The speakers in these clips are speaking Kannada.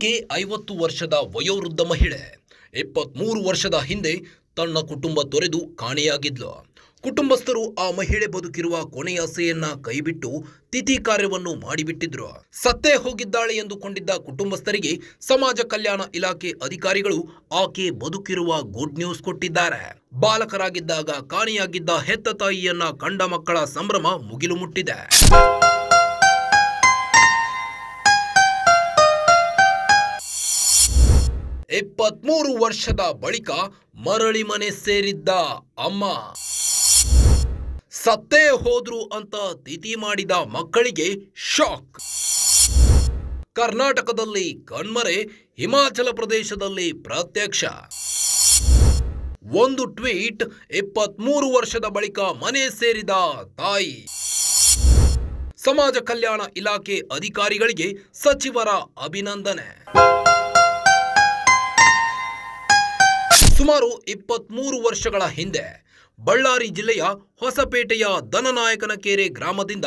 ಆಕೆ ಐವತ್ತು ವರ್ಷದ ವಯೋವೃದ್ಧ ಮಹಿಳೆ, ಇಪ್ಪತ್ಮೂರು ವರ್ಷದ ಹಿಂದೆ ತನ್ನ ಕುಟುಂಬ ತೊರೆದು ಕಾಣೆಯಾಗಿದ್ಲು. ಕುಟುಂಬಸ್ಥರು ಆ ಮಹಿಳೆ ಬದುಕಿರುವ ಕೊನೆಯಾಸೆಯನ್ನ ಕೈಬಿಟ್ಟು ತಿಥಿ ಕಾರ್ಯವನ್ನು ಮಾಡಿಬಿಟ್ಟಿದ್ರು. ಸತ್ತೇ ಹೋಗಿದ್ದಾಳೆ ಎಂದುಕೊಂಡಿದ್ದ ಕುಟುಂಬಸ್ಥರಿಗೆ ಸಮಾಜ ಕಲ್ಯಾಣ ಇಲಾಖೆ ಅಧಿಕಾರಿಗಳು ಆಕೆ ಬದುಕಿರುವ ಗುಡ್ ನ್ಯೂಸ್ ಕೊಟ್ಟಿದ್ದಾರೆ. ಬಾಲಕರಾಗಿದ್ದಾಗ ಕಾಣೆಯಾಗಿದ್ದ ಹೆತ್ತ ತಾಯಿಯನ್ನ ಕಂಡ ಮಕ್ಕಳ ಸಂಭ್ರಮ ಮುಗಿಲು ಮುಟ್ಟಿದೆ. ಇಪ್ಪತ್ಮೂರು ವರ್ಷದ ಬಳಿಕ ಮರಳಿ ಮನೆ ಸೇರಿದ್ದ ಅಮ್ಮ. ಸತ್ತೇ ಹೋದ್ರು ಅಂತ ತಿಥಿ ಮಾಡಿದ ಮಕ್ಕಳಿಗೆ ಶಾಕ್. ಕರ್ನಾಟಕದಲ್ಲಿ ಕಣ್ಮರೆ, ಹಿಮಾಚಲ ಪ್ರದೇಶದಲ್ಲಿ ಪ್ರತ್ಯಕ್ಷ. ಒಂದು ಟ್ವೀಟ್ ಇಪ್ಪತ್ಮೂರು ವರ್ಷದ ಬಳಿಕ ಮನೆ ಸೇರಿದ ತಾಯಿ. ಸಮಾಜ ಕಲ್ಯಾಣ ಇಲಾಖೆ ಅಧಿಕಾರಿಗಳಿಗೆ ಸಚಿವರ ಅಭಿನಂದನೆ. ಸುಮಾರು ಇಪ್ಪತ್ಮೂರು ವರ್ಷಗಳ ಹಿಂದೆ ಬಳ್ಳಾರಿ ಜಿಲ್ಲೆಯ ಹೊಸಪೇಟೆಯ ದನನಾಯಕನಕೆರೆ ಗ್ರಾಮದಿಂದ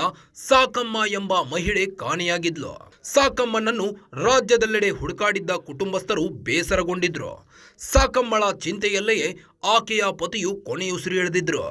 ಸಾಕಮ್ಮ ಎಂಬ ಮಹಿಳೆ ಕಾಣೆಯಾಗಿದ್ಲು. ಸಾಕಮ್ಮನನ್ನು ರಾಜ್ಯದೆಲ್ಲೆಡೆ ಹುಡುಕಾಡಿದ್ದ ಕುಟುಂಬಸ್ಥರು ಬೇಸರಗೊಂಡಿದ್ರು. ಸಾಕಮ್ಮಳ ಚಿಂತೆಯಲ್ಲೇ ಆಕೆಯ ಪತಿಯು ಕೊನೆಯುಸಿರೆಳೆದಿದ್ರು.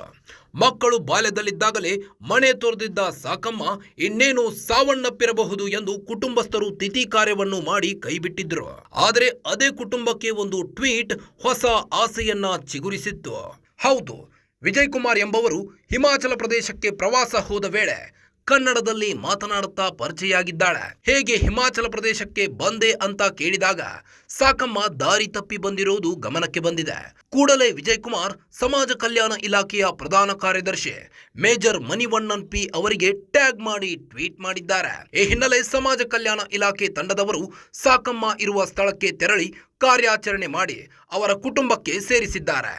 ಮಕ್ಕಳು ಬಾಲ್ಯದಲ್ಲಿದ್ದಾಗಲೇ ಮನೆ ತೊರೆದಿದ್ದ ಸಾಕಮ್ಮ ಇನ್ನೇನು ಸಾವನ್ನಪ್ಪಿರಬಹುದು ಎಂದು ಕುಟುಂಬಸ್ಥರು ತಿಥಿ ಕಾರ್ಯವನ್ನು ಮಾಡಿ ಕೈಬಿಟ್ಟಿದ್ರು. ಆದರೆ ಅದೇ ಕುಟುಂಬಕ್ಕೆ ಒಂದು ಟ್ವೀಟ್ ಹೊಸ ಆಸೆಯನ್ನ ಚಿಗುರಿಸಿತ್ತು. ಹೌದು, ವಿಜಯ್ ಕುಮಾರ್ ಎಂಬವರು ಹಿಮಾಚಲ ಪ್ರದೇಶಕ್ಕೆ ಪ್ರವಾಸ ಹೋದ ವೇಳೆ ಕನ್ನಡದಲ್ಲಿ ಮಾತನಾಡುತ್ತಾ ಪರಿಚಯಾಗಿದ್ದಾಳೆ ಹೇಗೆ ಹಿಮಾಚಲ ಪ್ರದೇಶಕ್ಕೆ ಬಂದೆ ಅಂತ ಕೇಳಿದಾಗ ಸಾಕಮ್ಮ ದಾರಿ ತಪ್ಪಿ ಬಂದಿರುವುದು ಗಮನಕ್ಕೆ ಬಂದಿದೆ. ಕೂಡಲೇ ವಿಜಯ್ ಕುಮಾರ್ ಸಮಾಜ ಕಲ್ಯಾಣ ಇಲಾಖೆಯ ಪ್ರಧಾನ ಕಾರ್ಯದರ್ಶಿ ಮೇಜರ್ ಮಣಿವಣ್ಣನ್ ಪಿ ಅವರಿಗೆ ಟ್ಯಾಗ್ ಮಾಡಿ ಟ್ವೀಟ್ ಮಾಡಿದ್ದಾರೆ. ಈ ಹಿನ್ನೆಲೆ ಸಮಾಜ ಕಲ್ಯಾಣ ಇಲಾಖೆ ತಂಡದವರು ಸಾಕಮ್ಮ ಇರುವ ಸ್ಥಳಕ್ಕೆ ತೆರಳಿ ಕಾರ್ಯಾಚರಣೆ ಮಾಡಿ ಅವರ ಕುಟುಂಬಕ್ಕೆ ಸೇರಿಸಿದ್ದಾರೆ.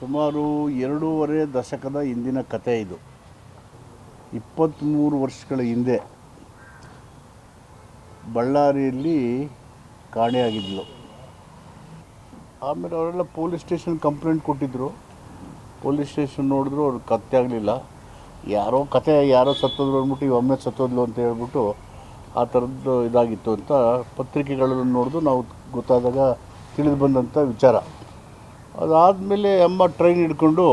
ಸುಮಾರು ಎರಡೂವರೆ ದಶಕದ ಹಿಂದಿನ ಕತೆ ಇದು. ಇಪ್ಪತ್ತ್ಮೂರು ವರ್ಷಗಳ ಹಿಂದೆ ಬಳ್ಳಾರಿಯಲ್ಲಿ ಕಾಣೆಯಾಗಿದ್ಲು ಆಮೇಲೆ ಅವರೆಲ್ಲ ಪೊಲೀಸ್ ಸ್ಟೇಷನ್ ಕಂಪ್ಲೇಂಟ್ ಕೊಟ್ಟಿದ್ದರು ಪೊಲೀಸ್ ಸ್ಟೇಷನ್ ನೋಡಿದ್ರು ಅವ್ರಿಗೆ ಕತ್ತೆ ಆಗಲಿಲ್ಲ. ಯಾರೋ ಕತೆ, ಯಾರೋ ಸತ್ತೋದ್ರು ಅಂದ್ಬಿಟ್ಟು ಈ ಒಮ್ಮೆ ಸತ್ತೋದ್ಲು ಅಂತ ಹೇಳ್ಬಿಟ್ಟು ಆ ಥರದ್ದು ಇದಾಗಿತ್ತು ಅಂತ ಪತ್ರಿಕೆಗಳನ್ನು ನೋಡಿದು ನಾವು ಗೊತ್ತಾದಾಗ ತಿಳಿದು ಬಂದಂಥ ವಿಚಾರ. ಅದಾದಮೇಲೆ ಅಮ್ಮ ಟ್ರೈನ್ ಹಿಡ್ಕೊಂಡು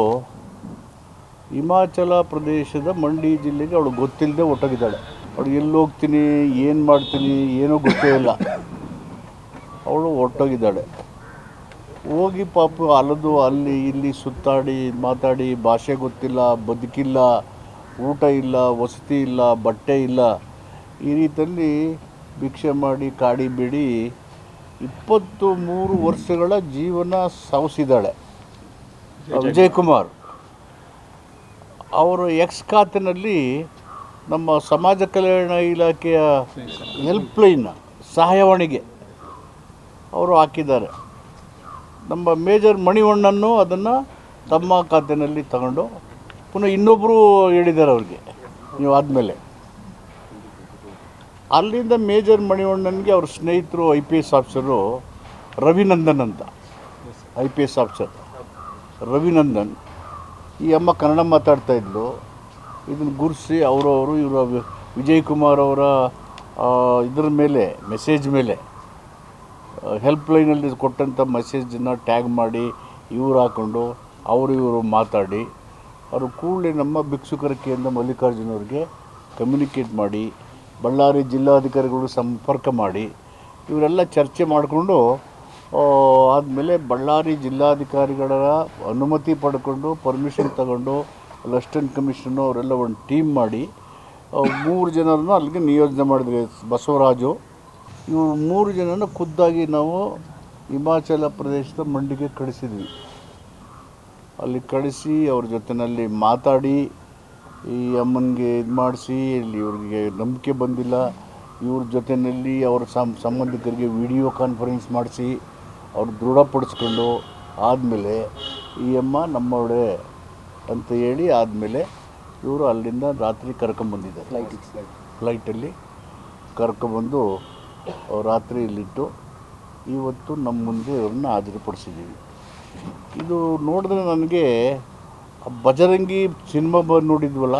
ಹಿಮಾಚಲ ಪ್ರದೇಶದ ಮಂಡಿ ಜಿಲ್ಲೆಗೆ ಅವಳು ಗೊತ್ತಿಲ್ಲದೆ ಹೊಟ್ಟೋಗಿದ್ದಾಳೆ ಅವಳು ಎಲ್ಲಿ ಹೋಗ್ತೀನಿ ಏನು ಮಾಡ್ತೀನಿ ಏನೂ ಗೊತ್ತೇ ಇಲ್ಲ. ಅವಳು ಹೊಟ್ಟೋಗಿದ್ದಾಳೆ ಹೋಗಿ ಪಾಪ ಅಲ್ಲದು ಅಲ್ಲಿ ಇಲ್ಲಿ ಸುತ್ತಾಡಿ ಮಾತಾಡಿ ಭಾಷೆ ಗೊತ್ತಿಲ್ಲ ಬದುಕಿಲ್ಲ ಊಟ ಇಲ್ಲ ವಸತಿ ಇಲ್ಲ ಬಟ್ಟೆ ಇಲ್ಲ. ಈ ರೀತಿಯಲ್ಲಿ ಭಿಕ್ಷೆ ಮಾಡಿ ಕಾಡಿ ಬಿಡಿ ಇಪ್ಪತ್ತು ಮೂರು ವರ್ಷಗಳ ಜೀವನ ಸಾಗಿಸಿದ್ದಾಳೆ ವಿಜಯ್ ಕುಮಾರ್ ಅವರು ಎಕ್ಸ್ ಖಾತೆನಲ್ಲಿ ನಮ್ಮ ಸಮಾಜ ಕಲ್ಯಾಣ ಇಲಾಖೆಯ ಹೆಲ್ಪ್ಲೈನ್ ಸಹಾಯವಾಣಿಗೆ ಅವರು ಹಾಕಿದ್ದಾರೆ. ನಮ್ಮ ಮೇಜರ್ ಮಣಿವಣ್ಣನ್ನು ಅದನ್ನು ತಮ್ಮ ಖಾತೆಯಲ್ಲಿ ತಗೊಂಡು ಪುನಃ ಇನ್ನೊಬ್ಬರು ಹೇಳಿದ್ದಾರೆ ಅವ್ರಿಗೆ, ನೀವು ಆದಮೇಲೆ. ಅಲ್ಲಿಂದ ಮೇಜರ್ ಮಣಿವಣ್ಣನಿಗೆ ಅವ್ರ ಸ್ನೇಹಿತರು I P S officer Ravinandan ಅಂತ. I P S officer Ravinandan. ಈ ಅಮ್ಮ ಕನ್ನಡ ಮಾತಾಡ್ತಾ ಇದ್ಲು. ಇದನ್ನು ಗುರುಸಿ ಅವರವರು ಇವರ ವಿಜಯ್ ಕುಮಾರ್ ಅವರ ಇದ್ರ ಮೇಲೆ ಮೆಸೇಜ್ ಮೇಲೆ ಹೆಲ್ಪ್ಲೈನಲ್ಲಿ ಕೊಟ್ಟಂಥ ಮೆಸೇಜನ್ನು ಟ್ಯಾಗ್ ಮಾಡಿ ಇವ್ರು ಹಾಕ್ಕೊಂಡು ಅವರು ಇವರು ಮಾತಾಡಿ, ಅವರು ಕೂಡಲೇ ನಮ್ಮ ಭಿಕ್ಷುಕರ ಕೇಂದ್ರ ಮಲ್ಲಿಕಾರ್ಜುನ ಅವ್ರಿಗೆ ಕಮ್ಯುನಿಕೇಟ್ ಮಾಡಿ, ಬಳ್ಳಾರಿ ಜಿಲ್ಲಾಧಿಕಾರಿಗಳು ಸಂಪರ್ಕ ಮಾಡಿ, ಇವರೆಲ್ಲ ಚರ್ಚೆ ಮಾಡಿಕೊಂಡು ಆದಮೇಲೆ ಬಳ್ಳಾರಿ ಜಿಲ್ಲಾಧಿಕಾರಿಗಳ ಅನುಮತಿ ಪಡ್ಕೊಂಡು ಪರ್ಮಿಷನ್ ತಗೊಂಡು ಅಸಿಸ್ಟೆಂಟ್ ಕಮಿಷನ್ನು ಅವರೆಲ್ಲ ಒಂದು ಟೀಮ್ ಮಾಡಿ ಮೂರು ಜನರನ್ನು ಅಲ್ಲಿಗೆ ನಿಯೋಜನೆ ಮಾಡಿದ್ವಿ, ಬಸವರಾಜು. ಇವರು ಮೂರು ಜನನ ಖುದ್ದಾಗಿ ನಾವು ಹಿಮಾಚಲ ಪ್ರದೇಶದ ಮಂಡಿಗೆ ಕಳಿಸಿದ್ವಿ. ಅಲ್ಲಿ ಕಳಿಸಿ, ಅವ್ರ ಜೊತೆಯಲ್ಲಿ ಮಾತಾಡಿ, ಈ ಅಮ್ಮನಿಗೆ ಇದು ಮಾಡಿಸಿ, ಇಲ್ಲಿ ಇವ್ರಿಗೆ ನಂಬಿಕೆ ಬಂದಿಲ್ಲ. ಇವ್ರ ಜೊತೆಯಲ್ಲಿ ಅವ್ರ ಸಂಬಂಧಿಕರಿಗೆ ವಿಡಿಯೋ ಕಾನ್ಫರೆನ್ಸ್ ಮಾಡಿಸಿ. ಅವ್ರು ದೃಢಪಡಿಸ್ಕೊಂಡು ಆದಮೇಲೆ ಈ ಅಮ್ಮ ನಮ್ಮವಳೆ ಅಂತ ಹೇಳಿ ಆದಮೇಲೆ ಇವರು ಅಲ್ಲಿಂದ ರಾತ್ರಿ ಕರ್ಕೊಂಬಂದಿದ್ದಾರೆ ಫ್ಲೈಟಲ್ಲಿ ಕರ್ಕೊಂಬಂದು ರಾತ್ರಿ ಇಲ್ಲಿಟ್ಟು ಇವತ್ತು ನಮ್ಮ ಮುಂದೆ ಇವ್ರನ್ನ ಹಾಜರುಪಡಿಸಿದ್ದೀವಿ. ಇದು ನೋಡಿದ್ರೆ ನನಗೆ ಬಜರಂಗಿ ಸಿನಿಮಾ ಬ ನೋಡಿದ್ವಲ್ಲ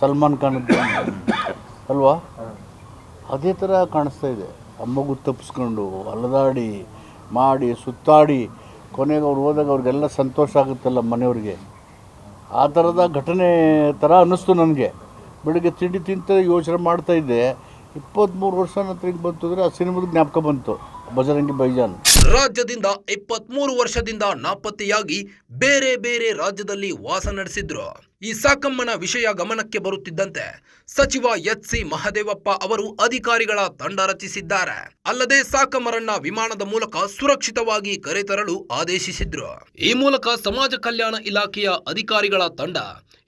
ಸಲ್ಮಾನ್ ಖಾನ್ ಅಲ್ವಾ? ಅದೇ ಥರ ಕಾಣಿಸ್ತಾ ಇದೆ. ಅಮ್ಮಗೂ ಮಗು ತಪ್ಪಿಸ್ಕೊಂಡು ಅಲದಾಡಿ ಮಾಡಿ, ಸುತ್ತಾಡಿ ಕೊನೆಗೆ ಅವ್ರು ಹೋದಾಗ ಅವ್ರಿಗೆಲ್ಲ ಸಂತೋಷ ಆಗುತ್ತಲ್ಲ ಮನೆಯವ್ರಿಗೆ. ಆ ಥರದ ಘಟನೆ ಥರ ಅನ್ನಿಸ್ತು ನನಗೆ. ಬೆಳಿಗ್ಗೆ ತಿಂಡಿ ತಿಂತ ಯೋಚನೆ ಮಾಡ್ತಾಯಿದ್ದೆ ಇಪ್ಪತ್ತ್ಮೂರು ವರ್ಷ ನಂತರ ಬಂತು ಅಂದರೆ ಆ ಸಿನಿಮಾದ ಜ್ಞಾಪಕ ಬಂತು. ಬಜರಂಗಿ ಬೈಜಾನ್. ರಾಜ್ಯದಿಂದ ಇಪ್ಪತ್ಮೂರು ವರ್ಷದಿಂದ ನಾಪತ್ತೆಯಾಗಿ ಬೇರೆ ಬೇರೆ ರಾಜ್ಯದಲ್ಲಿ ವಾಸ ನಡೆಸಿದ್ರು. ಈ ಸಾಕಮ್ಮನ ವಿಷಯ ಗಮನಕ್ಕೆ ಬರುತ್ತಿದ್ದಂತೆ ಸಚಿವ ಎಚ್ ಸಿ ಮಹದೇವಪ್ಪ ಅವರು ಅಧಿಕಾರಿಗಳ ತಂಡ ರಚಿಸಿದ್ದಾರೆ. ಅಲ್ಲದೆ ಸಾಕಮ್ಮರನ್ನ ವಿಮಾನದ ಮೂಲಕ ಸುರಕ್ಷಿತವಾಗಿ ಕರೆತರಲು ಆದೇಶಿಸಿದ್ರು. ಈ ಮೂಲಕ ಸಮಾಜ ಕಲ್ಯಾಣ ಇಲಾಖೆಯ ಅಧಿಕಾರಿಗಳ ತಂಡ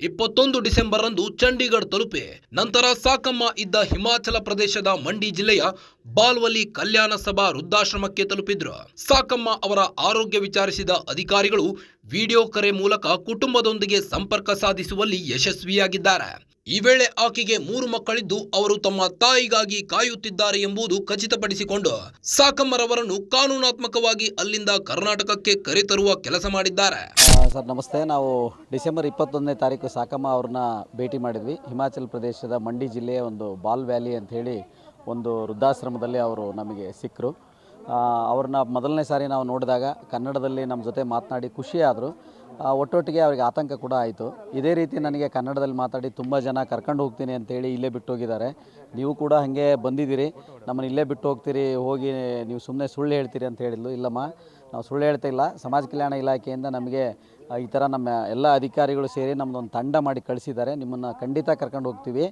ಇಪ್ಪತ್ತೊಂದು ಡಿಸೆಂಬರ್ ರಂದು ಚಂಡೀಗಢ ತಲುಪೆ. ನಂತರ ಸಾಕಮ್ಮ ಇದ್ದ ಹಿಮಾಚಲ ಪ್ರದೇಶದ ಮಂಡಿ ಜಿಲ್ಲೆಯ ಬಾಲ್ವಲಿ ಕಲ್ಯಾಣ ಸಭಾ ವೃದ್ಧಾಶ್ರಮಕ್ಕೆ ತಲುಪಿದ್ರು. ಸಾಕಮ್ಮ ಅವರ ಆರೋಗ್ಯ ವಿಚಾರಿಸಿದ ಅಧಿಕಾರಿಗಳು ವಿಡಿಯೋ ಕರೆ ಮೂಲಕ ಕುಟುಂಬದೊಂದಿಗೆ ಸಂಪರ್ಕ ಸಾಧಿಸುವಲ್ಲಿ ಯಶಸ್ವಿಯಾಗಿದ್ದಾರೆ. ಈ ವೇಳೆ ಆಕೆಗೆ ಮೂರು ಮಕ್ಕಳಿದ್ದು ಅವರು ತಮ್ಮ ತಾಯಿಗಾಗಿ ಕಾಯುತ್ತಿದ್ದಾರೆ ಎಂಬುದು ಖಚಿತಪಡಿಸಿಕೊಂಡು ಸಾಕಮ್ಮರವರನ್ನು ಕಾನೂನಾತ್ಮಕವಾಗಿ ಅಲ್ಲಿಂದ ಕರ್ನಾಟಕಕ್ಕೆ ಕರೆತರುವ ಕೆಲಸ ಮಾಡಿದ್ದಾರೆ. ಸರ್, ನಮಸ್ತೆ. ನಾವು ಡಿಸೆಂಬರ್ ಇಪ್ಪತ್ತೊಂದನೇ ತಾರೀಕು ಸಾಕಮ್ಮ ಅವ್ರನ್ನ ಭೇಟಿ ಮಾಡಿದ್ವಿ. ಹಿಮಾಚಲ ಪ್ರದೇಶದ ಮಂಡಿ ಜಿಲ್ಲೆಯ ಒಂದು ಬಾಲ್ ವ್ಯಾಲಿ ಅಂತ ಹೇಳಿ ಒಂದು ವೃದ್ಧಾಶ್ರಮದಲ್ಲಿ ಅವರು ನಮಗೆ ಸಿಕ್ಕರು. ಅವ್ರನ್ನ ಮೊದಲನೇ ಸಾರಿ ನಾವು ನೋಡಿದಾಗ ಕನ್ನಡದಲ್ಲಿ ನಮ್ಮ ಜೊತೆ ಮಾತನಾಡಿ ಖುಷಿಯಾದರು. ಒಟ್ಟೊಟ್ಟಿಗೆ ಅವರಿಗೆ ಆತಂಕ ಕೂಡ ಆಯಿತು. ಇದೇ ರೀತಿ ನನಗೆ ಕನ್ನಡದಲ್ಲಿ ಮಾತಾಡಿ ತುಂಬ ಜನ ಕರ್ಕೊಂಡು ಹೋಗ್ತೀನಿ ಅಂತೇಳಿ ಇಲ್ಲೇ ಬಿಟ್ಟು ಹೋಗಿದ್ದಾರೆ ನೀವು ಕೂಡ ಹಾಗೆ ಬಂದಿದ್ದೀರಿ. ನಮ್ಮನ್ನು ಇಲ್ಲೇ ಬಿಟ್ಟು ಹೋಗ್ತೀರಿ, ಹೋಗಿ ನೀವು ಸುಮ್ಮನೆ ಸುಳ್ಳು ಹೇಳ್ತೀರಿ ಅಂತ ಹೇಳಿದ್ಲು. ಇಲ್ಲಮ್ಮ, ನಾವು ಸುಳ್ಳು ಹೇಳ್ತಾ ಇಲ್ಲ. ಸಮಾಜ ಕಲ್ಯಾಣ ಇಲಾಖೆಯಿಂದ ನಮಗೆ ಈ ಥರ ನಮ್ಮ ಎಲ್ಲ ಅಧಿಕಾರಿಗಳು ಸೇರಿ ನಮ್ಮದೊಂದು ತಂಡ ಮಾಡಿ ಕಳಿಸಿದ್ದಾರೆ. ನಿಮ್ಮನ್ನು ಖಂಡಿತ ಕರ್ಕೊಂಡು ಹೋಗ್ತೀವಿ.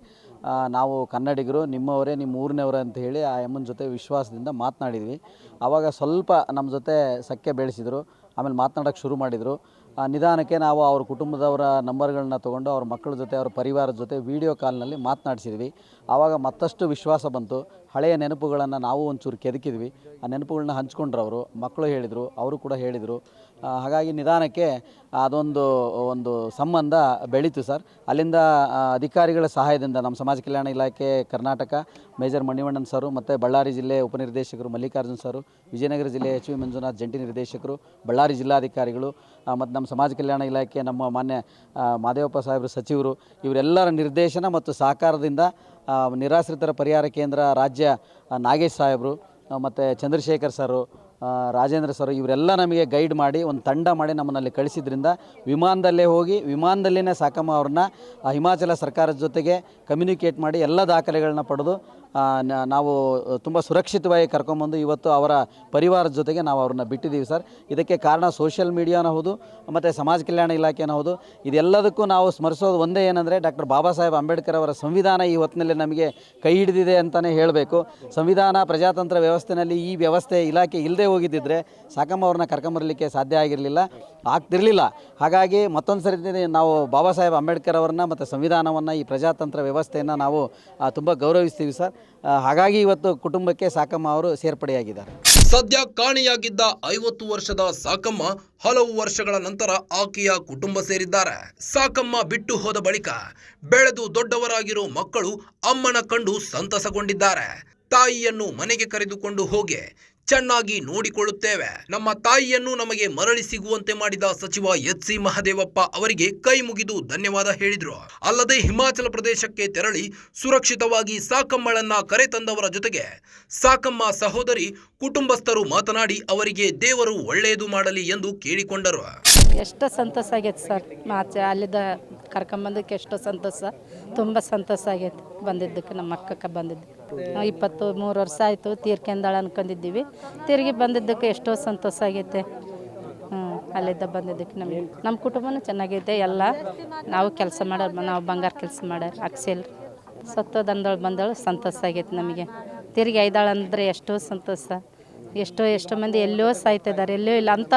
ನಾವು ಕನ್ನಡಿಗರು, ನಿಮ್ಮವರೇ, ನಿಮ್ಮ ಊರಿನವರೇ ಅಂತ ಹೇಳಿ ಆ ಅಮ್ಮನ ಜೊತೆ ವಿಶ್ವಾಸದಿಂದ ಮಾತನಾಡಿದ್ವಿ. ಆವಾಗ ಸ್ವಲ್ಪ ನಮ್ಮ ಜೊತೆ ಸಖ್ಯ ಬೆಳೆಸಿದರು. ಆಮೇಲೆ ಮಾತನಾಡೋಕ್ಕೆ ಶುರು ಮಾಡಿದರು. ನಿಧಾನಕ್ಕೆ ನಾವು ಅವ್ರ ಕುಟುಂಬದವರ ನಂಬರ್ಗಳನ್ನ ತೊಗೊಂಡು ಅವ್ರ ಮಕ್ಕಳ ಜೊತೆ, ಅವ್ರ ಪರಿವಾರದ ಜೊತೆ ವೀಡಿಯೋ ಕಾಲ್ನಲ್ಲಿ ಮಾತನಾಡಿಸಿದ್ವಿ. ಆವಾಗ ಮತ್ತಷ್ಟು ವಿಶ್ವಾಸ ಬಂತು. ಹಳೆಯ ನೆನಪುಗಳನ್ನು ನಾವು ಒಂಚೂರು ಕೆದಕಿದ್ವಿ. ಆ ನೆನಪುಗಳನ್ನ ಹಂಚ್ಕೊಂಡ್ರು ಅವರು ಮಕ್ಕಳು ಹೇಳಿದರು, ಅವರು ಕೂಡ ಹೇಳಿದರು. ಹಾಗಾಗಿ ನಿಧಾನಕ್ಕೆ ಅದೊಂದು, ಒಂದು ಸಂಬಂಧ ಬೆಳೀತು ಸರ್. ಅಲ್ಲಿಂದ ಅಧಿಕಾರಿಗಳ ಸಹಾಯದಿಂದ ನಮ್ಮ ಸಮಾಜ ಕಲ್ಯಾಣ ಇಲಾಖೆ ಕರ್ನಾಟಕ, ಮೇಜರ್ ಮಣಿವಣ್ಣನ್ ಸರು ಮತ್ತು ಬಳ್ಳಾರಿ ಜಿಲ್ಲೆ ಉಪನಿರ್ದೇಶಕರು ಮಲ್ಲಿಕಾರ್ಜುನ್ ಸರು, ವಿಜಯನಗರ ಜಿಲ್ಲೆ ಎಚ್ ವಿ ಮಂಜುನಾಥ್ ಜಂಟಿ ನಿರ್ದೇಶಕರು, ಬಳ್ಳಾರಿ ಜಿಲ್ಲಾಧಿಕಾರಿಗಳು ಮತ್ತು ನಮ್ಮ ಸಮಾಜ ಕಲ್ಯಾಣ ಇಲಾಖೆ, ನಮ್ಮ ಮಾನ್ಯ ಮಾದೇವಪ್ಪ ಸಾಹೇಬರು ಸಚಿವರು, ಇವರೆಲ್ಲರ ನಿರ್ದೇಶನ ಮತ್ತು ಸಹಕಾರದಿಂದ ನಿರಾಶ್ರಿತರ ಪರಿಹಾರ ಕೇಂದ್ರ ರಾಜ್ಯ ನಾಗೇಶ್ ಸಾಹೇಬರು ಮತ್ತು ಚಂದ್ರಶೇಖರ್ ಸರು ರಾಜೇಂದ್ರ ಸರ್ ಇವರೆಲ್ಲ ನಮಗೆ ಗೈಡ್ ಮಾಡಿ ಒಂದು ತಂಡ ಮಾಡಿ ನಮ್ಮನ್ನಲ್ಲಿ ಕಳಿಸಿದ್ರಿಂದ ವಿಮಾನದಲ್ಲೇ ಹೋಗಿ ವಿಮಾನದಲ್ಲೇ ಸಾಕಮ್ಮ ಅವ್ರನ್ನ ಹಿಮಾಚಲ ಸರ್ಕಾರದ ಜೊತೆಗೆ ಕಮ್ಯುನಿಕೇಟ್ ಮಾಡಿ ಎಲ್ಲ ದಾಖಲೆಗಳನ್ನ ಪಡೆದು ನಾವು ತುಂಬ ಸುರಕ್ಷಿತವಾಗಿ ಕರ್ಕೊಂಬಂದು ಇವತ್ತು ಅವರ ಪರಿವಾರದ ಜೊತೆಗೆ ನಾವು ಅವ್ರನ್ನ ಬಿಟ್ಟಿದ್ದೀವಿ ಸರ್. ಇದಕ್ಕೆ ಕಾರಣ ಸೋಷಿಯಲ್ ಮೀಡಿಯಾನ ಹೌದು, ಮತ್ತು ಸಮಾಜ ಕಲ್ಯಾಣ ಇಲಾಖೆನ ಹೌದು. ಇದೆಲ್ಲದಕ್ಕೂ ನಾವು ಸ್ಮರಿಸೋದು ಒಂದೇ ಏನಂದರೆ ಡಾಕ್ಟರ್ ಬಾಬಾ ಸಾಹೇಬ್ ಅಂಬೇಡ್ಕರ್ ಅವರ ಸಂವಿಧಾನ ಈ ಹೊತ್ತಿನಲ್ಲಿ ನಮಗೆ ಕೈ ಹಿಡಿದಿದೆ ಅಂತಲೇ ಹೇಳಬೇಕು. ಸಂವಿಧಾನ ಪ್ರಜಾತಂತ್ರ ವ್ಯವಸ್ಥೆಯಲ್ಲಿ ಈ ವ್ಯವಸ್ಥೆ ಇಲಾಖೆ ಇಲ್ಲದೆ ಹೋಗಿದ್ದಿದ್ರೆ ಸಾಕಮ್ಮ ಅವ್ರನ್ನ ಕರ್ಕೊಂಬರಲಿಕ್ಕೆ ಸಾಧ್ಯ ಆಗಿರಲಿಲ್ಲ, ಆಗ್ತಿರಲಿಲ್ಲ. ಹಾಗಾಗಿ ಮತ್ತೊಂದು ಸರಿ ನಾವು ಬಾಬಾ ಸಾಹೇಬ್ ಅಂಬೇಡ್ಕರ್ ಅವರನ್ನ ಮತ್ತು ಸಂವಿಧಾನವನ್ನು ಈ ಪ್ರಜಾತಂತ್ರ ವ್ಯವಸ್ಥೆಯನ್ನು ನಾವು ತುಂಬ ಗೌರವಿಸ್ತೀವಿ ಸರ್. ಹಾಗಾಗಿ ಇವತ್ತು ಕುಟುಂಬಕ್ಕೆ ಸಾಕಮ್ಮ ಅವರು ಸೇರ್ಪಡೆಯಾಗಿದ್ದಾರೆ. ಸದ್ಯ ಕಾಣೆಯಾಗಿದ್ದ ಐವತ್ತು ವರ್ಷದ ಸಾಕಮ್ಮ ಹಲವು ವರ್ಷಗಳ ನಂತರ ಆಕೆಯ ಕುಟುಂಬ ಸೇರಿದ್ದಾರೆ. ಸಾಕಮ್ಮ ಬಿಟ್ಟು ಹೋದ ಬಳಿಕ ಬೆಳೆದು ದೊಡ್ಡವರಾಗಿರೋ ಮಕ್ಕಳು ಅಮ್ಮನ ಕಂಡು ಸಂತಸಗೊಂಡಿದ್ದಾರೆ. ತಾಯಿಯನ್ನು ಮನೆಗೆ ಕರೆದುಕೊಂಡು ಹೋಗಿ ಚೆನ್ನಾಗಿ ನೋಡಿಕೊಳ್ಳುತ್ತೇವೆ. ನಮ್ಮ ತಾಯಿಯನ್ನು ನಮಗೆ ಮರಳಿ ಸಿಗುವಂತೆ ಮಾಡಿದ ಸಚಿವ ಎಚ್ ಸಿ ಮಹದೇವಪ್ಪ ಅವರಿಗೆ ಕೈ ಮುಗಿದು ಧನ್ಯವಾದ ಹೇಳಿದರು. ಅಲ್ಲದೆ ಹಿಮಾಚಲ ಪ್ರದೇಶಕ್ಕೆ ತೆರಳಿ ಸುರಕ್ಷಿತವಾಗಿ ಸಾಕಮ್ಮಳನ್ನ ಕರೆತಂದವರ ಜೊತೆಗೆ ಸಾಕಮ್ಮ ಸಹೋದರಿ ಕುಟುಂಬಸ್ಥರು ಮಾತನಾಡಿ ಅವರಿಗೆ ದೇವರು ಒಳ್ಳೆಯದು ಮಾಡಲಿ ಎಂದು ಕೇಳಿಕೊಂಡರು. ಎಷ್ಟು ಸಂತಸ ಆಗೈತೆ ಸರ್. ಆಚೆ ಅಲ್ಲಿದ್ದ ಕರ್ಕೊಂಬಂದಕ್ಕೆ ಎಷ್ಟು ಸಂತಸ. ತುಂಬ ಸಂತಸ ಆಗೈತೆ ಬಂದಿದ್ದಕ್ಕೆ, ನಮ್ಮ ಅಕ್ಕಕ್ಕೆ ಬಂದಿದ್ದು. ಇಪ್ಪತ್ತು ಮೂರು ವರ್ಷ ಆಯಿತು ತೀರ್ಕೆಂದಾಳ ಅನ್ಕೊಂಡಿದ್ದೀವಿ. ತಿರುಗಿ ಬಂದಿದ್ದಕ್ಕೆ ಎಷ್ಟೋ ಸಂತೋಷ ಆಗೈತೆ. ಹ್ಞೂ ಅಲ್ಲಿದ್ದ ಬಂದಿದ್ದಕ್ಕೆ ನಮಗೆ. ನಮ್ಮ ಕುಟುಂಬನೂ ಚೆನ್ನಾಗೈತೆ, ಎಲ್ಲ. ನಾವು ಕೆಲಸ ಮಾಡೋರು ನಾವು ಬಂಗಾರ ಕೆಲಸ ಮಾಡೋರು, ಅಕ್ಸೆಲ್. ಸತ್ತೋದಂದಳು ಬಂದಳು, ಸಂತೋಷ ಆಗೈತೆ ನಮಗೆ. ತಿರುಗಿ ಐದಾಳು ಅಂದರೆ ಎಷ್ಟೋ ಸಂತೋಷ. ಎಷ್ಟೋ ಎಷ್ಟೋ ಮಂದಿ ಎಲ್ಲೋ ಸಾಯ್ತಿದ್ದಾರೆ ಎಲ್ಲೋ ಇಲ್ಲ. ಅಂತ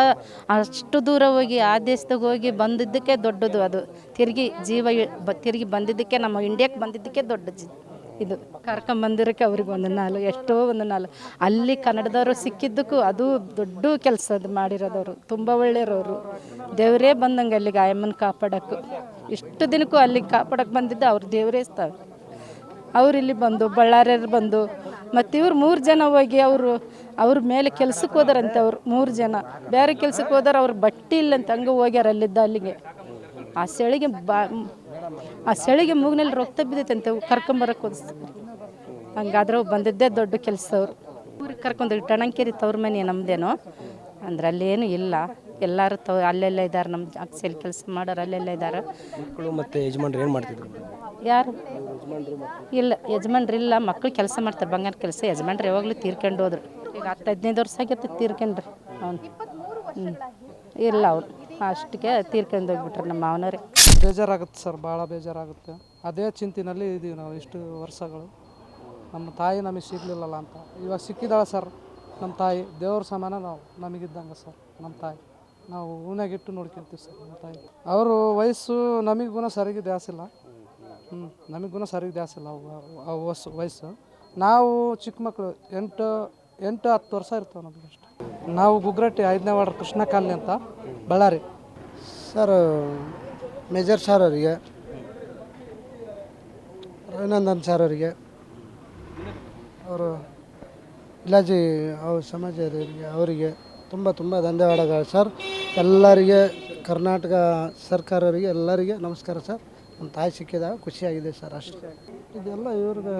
ಅಷ್ಟು ದೂರ ಹೋಗಿ, ಆ ದೇಶದಾಗ ಹೋಗಿ ಬಂದಿದ್ದಕ್ಕೆ ದೊಡ್ಡದು ಅದು. ತಿರುಗಿ ಜೀವ ಬ, ತಿರುಗಿ ಬಂದಿದ್ದಕ್ಕೆ ನಮ್ಮ ಇಂಡಿಯಾಕ್ಕೆ ಬಂದಿದ್ದಕ್ಕೆ ದೊಡ್ಡ ಜಿ ಇದು ಕರ್ಕೊಂಬಂದಿರೋಕ್ಕೆ ಅವ್ರಿಗೆ ಒಂದು ನಾಲ್ಕು, ಎಷ್ಟೋ ಒಂದು ನಾಲ್ಕು. ಅಲ್ಲಿ ಕನ್ನಡದವರು ಸಿಕ್ಕಿದ್ದಕ್ಕೂ ಅದು ದೊಡ್ಡ ಕೆಲಸ ಅದು ಮಾಡಿರೋದವರು. ತುಂಬ ಒಳ್ಳೆಯವರು ದೇವರೇ ಬಂದಂಗೆ ಅಲ್ಲಿಗೆ ಆಯಮ್ಮನ ಕಾಪಾಡೋಕ್ಕೂ ಇಷ್ಟು ದಿನಕ್ಕೂ ಅಲ್ಲಿಗೆ ಕಾಪಾಡೋಕ್ಕೆ ಬಂದಿದ್ದು ಅವ್ರು ದೇವರೇ ಇರ್ತಾರೆ. ಅವ್ರು ಇಲ್ಲಿ ಬಂದು, ಬಳ್ಳಾರಿಯವ್ರು ಬಂದು, ಮತ್ತು ಇವ್ರು ಮೂರು ಜನ ಹೋಗಿ ಅವರು, ಅವ್ರ ಮೇಲೆ ಕೆಲ್ಸಕ್ಕೆ ಹೋದಾರಂತೆ ಅವ್ರು ಮೂರು ಜನ. ಬೇರೆ ಕೆಲ್ಸಕ್ಕೆ ಹೋದಾರ ಅವ್ರು ಬಟ್ಟೆ ಇಲ್ಲಂತ ಹಂಗೆ ಹೋಗ್ಯಾರ ಅಲ್ಲಿದ್ದ ಅಲ್ಲಿಗೆ. ಆ ಸೆಳಿಗೆ ಬಾ ಆ ಸೆಳಿಗೆ ಮೂಗಿನಲ್ಲಿ ರಕ್ತ ಬಿದ್ದೈತಂತೆ ಕರ್ಕೊಂಬರಕ್ಕೆ ಓದಿಸ್ತಾರೆ ಹಂಗಾದ್ರೆ ಬಂದಿದ್ದೇ ದೊಡ್ಡ ಕೆಲಸ ಅವರು. ಊರಿಗೆ ಕರ್ಕೊಂಡು ಟಣಂಕೇರಿ ತವ್ರ ಮನೆ ನಮ್ಮದೇನೋ ಅಂದ್ರೆ ಅಲ್ಲೇನು ಇಲ್ಲ. ಎಲ್ಲರೂ ತವ್ ಅಲ್ಲೆಲ್ಲ ಇದ್ದಾರೆ ನಮ್ಮ ಅಕ್ಸೆಲ್ ಕೆಲಸ ಮಾಡೋರು ಅಲ್ಲೆಲ್ಲ ಇದ್ದಾರೆ ಮಕ್ಕಳು ಮತ್ತು ಯಜಮಾನ್ರು ಏನು ಮಾಡ್ತಿದ್ರು? ಯಾರು? ಇಲ್ಲ ಯಜಮಾನ್ರಿಲ್ಲ ಮಕ್ಕಳು ಕೆಲಸ ಮಾಡ್ತಾರೆ. ಬಂಗಾರ ಕೆಲಸ. ಯಜಮಾನ್ರು ಯಾವಾಗಲೂ ತೀರ್ಕೊಂಡು ಹೋದ್ರು. ಈಗ ಹತ್ತು ಹದಿನೈದು ವರ್ಷ ಆಗಿತ್ತು ತೀರ್ಕೊಂಡ್ರಿ ಅವ್ನು. ಹ್ಞೂ ಇಲ್ಲ ಅವ್ರು. ಅಷ್ಟಕ್ಕೆ ತೀರ್ಕೊಂಡು ಹೋಗ್ಬಿಟ್ರು ನಮ್ಮ ಮಾವನವ್ರೆ. ಬೇಜಾರಾಗುತ್ತೆ ಸರ್, ಭಾಳ ಬೇಜಾರಾಗುತ್ತೆ. ಅದೇ ಚಿಂತಿನಲ್ಲಿ ಇದ್ದೀವಿ ನಾವು ಇಷ್ಟು ವರ್ಷಗಳು. ನಮ್ಮ ತಾಯಿ ನಮಗೆ ಸಿಗಲಿಲ್ಲಲ್ಲ ಅಂತ. ಇವಾಗ ಸಿಕ್ಕಿದ್ದಾಳೆ ಸರ್, ನಮ್ಮ ತಾಯಿ. ದೇವ್ರ ಸಮಾನ ನಾವು, ನಮಗಿದ್ದಂಗೆ ಸರ್, ನಮ್ಮ ತಾಯಿ. ನಾವು ಊನಾಗಿಟ್ಟು ನೋಡ್ಕೊಂತೀವಿ ಸರ್, ನಮ್ಮ ತಾಯಿ. ಅವರು ವಯಸ್ಸು ನಮಗೆ ಗುಣ ಸರಿಗೆ ದ್ಯಾಸಿಲ್ಲ ಹ್ಞೂ ನಮಗೆ ಗುಣ ಸರಿಗೆ ದ್ಯಾಸಿಲ್ಲ ಅವು ವಯಸ್ಸು ವಯಸ್ಸು. ನಾವು ಚಿಕ್ಕ ಮಕ್ಕಳು ಎಂಟು ಎಂಟು, ಹತ್ತು ವರ್ಷ ಇರ್ತವೆ ನಮಗೆ ಅಷ್ಟೇ. ನಾವು ಗುಗ್ರಟ್ಟಿ ಐದನೇ ವಾರ್ಡ್ ಕೃಷ್ಣ ಕಾಲನಿ ಅಂತ, ಬಳ್ಳಾರಿ. ಸರ್ ಮೇಜರ್ ಸರ್ ಅವರಿಗೆ, ರವಿನಂದನ್ ಸರ್ ಅವರಿಗೆ, ಅವರು ಇಲಾಜಿ ಅವ್ರ ಸಮಾಜದವರಿಗೆ, ಅವರಿಗೆ ತುಂಬ ತುಂಬ ಧನ್ಯವಾದಗಳು ಸರ್ ಎಲ್ಲರಿಗೆ, ಕರ್ನಾಟಕ ಸರ್ಕಾರವರಿಗೆ ಎಲ್ಲರಿಗೆ ನಮಸ್ಕಾರ ಸರ್ ನಮ್ಮ ತಾಯಿ ಸಿಕ್ಕಿದಾಗ ಖುಷಿಯಾಗಿದೆ ಸರ್ ಅಷ್ಟೇ. ಇದೆಲ್ಲ ಇವ್ರಿಗೆ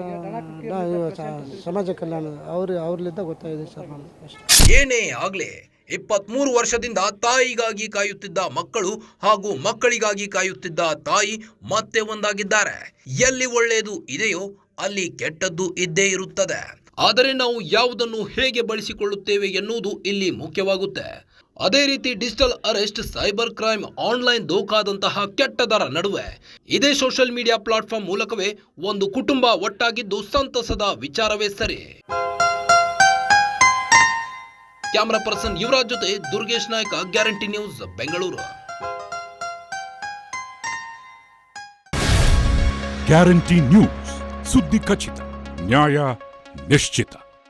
ಸಮಾಜ ಕಲ್ಯಾಣ ಅವ್ರ ಅವ್ರಲಿದ್ದ ಗೊತ್ತಾಗಿದೆ ಸರ್ ನಮ್ಗೆ ಅಷ್ಟೇ. ಏನೇ ಆಗ್ಲಿ ಇಪ್ಪತ್ಮೂರು ವರ್ಷದಿಂದ ತಾಯಿಗಾಗಿ ಕಾಯುತ್ತಿದ್ದ ಮಕ್ಕಳು ಹಾಗೂ ಮಕ್ಕಳಿಗಾಗಿ ಕಾಯುತ್ತಿದ್ದ ತಾಯಿ ಮತ್ತೆ ಒಂದಾಗಿದ್ದಾರೆ. ಎಲ್ಲಿ ಒಳ್ಳೆಯದು ಇದೆಯೋ ಅಲ್ಲಿ ಕೆಟ್ಟದ್ದು ಇದ್ದೇ ಇರುತ್ತದೆ. ಆದರೆ ನಾವು ಯಾವುದನ್ನು ಹೇಗೆ ಬಳಸಿಕೊಳ್ಳುತ್ತೇವೆ ಎನ್ನುವುದು ಇಲ್ಲಿ ಮುಖ್ಯವಾಗುತ್ತೆ. ಅದೇ ರೀತಿ digital arrest, cyber crime, online ದೋಖಾದಂತಹ ಕೆಟ್ಟದರ ನಡುವೆ ಇದೇ ಸೋಷಿಯಲ್ ಮೀಡಿಯಾ ಪ್ಲಾಟ್ಫಾರ್ಮ್ ಮೂಲಕವೇ ಒಂದು ಕುಟುಂಬ ಒಟ್ಟಾಗಿದ್ದು ಸಂತಸದ ವಿಚಾರವೇ ಸರಿ. ಕ್ಯಾಮರಾ ಪರ್ಸನ್ ಯುವರಾಜ್ ಜೊತೆ Durgesh Nayka, guarantee news, Bengaluru. Guarantee news, ಸುದ್ದಿ ಖಚಿತ, ನ್ಯಾಯ ನಿಶ್ಚಿತ.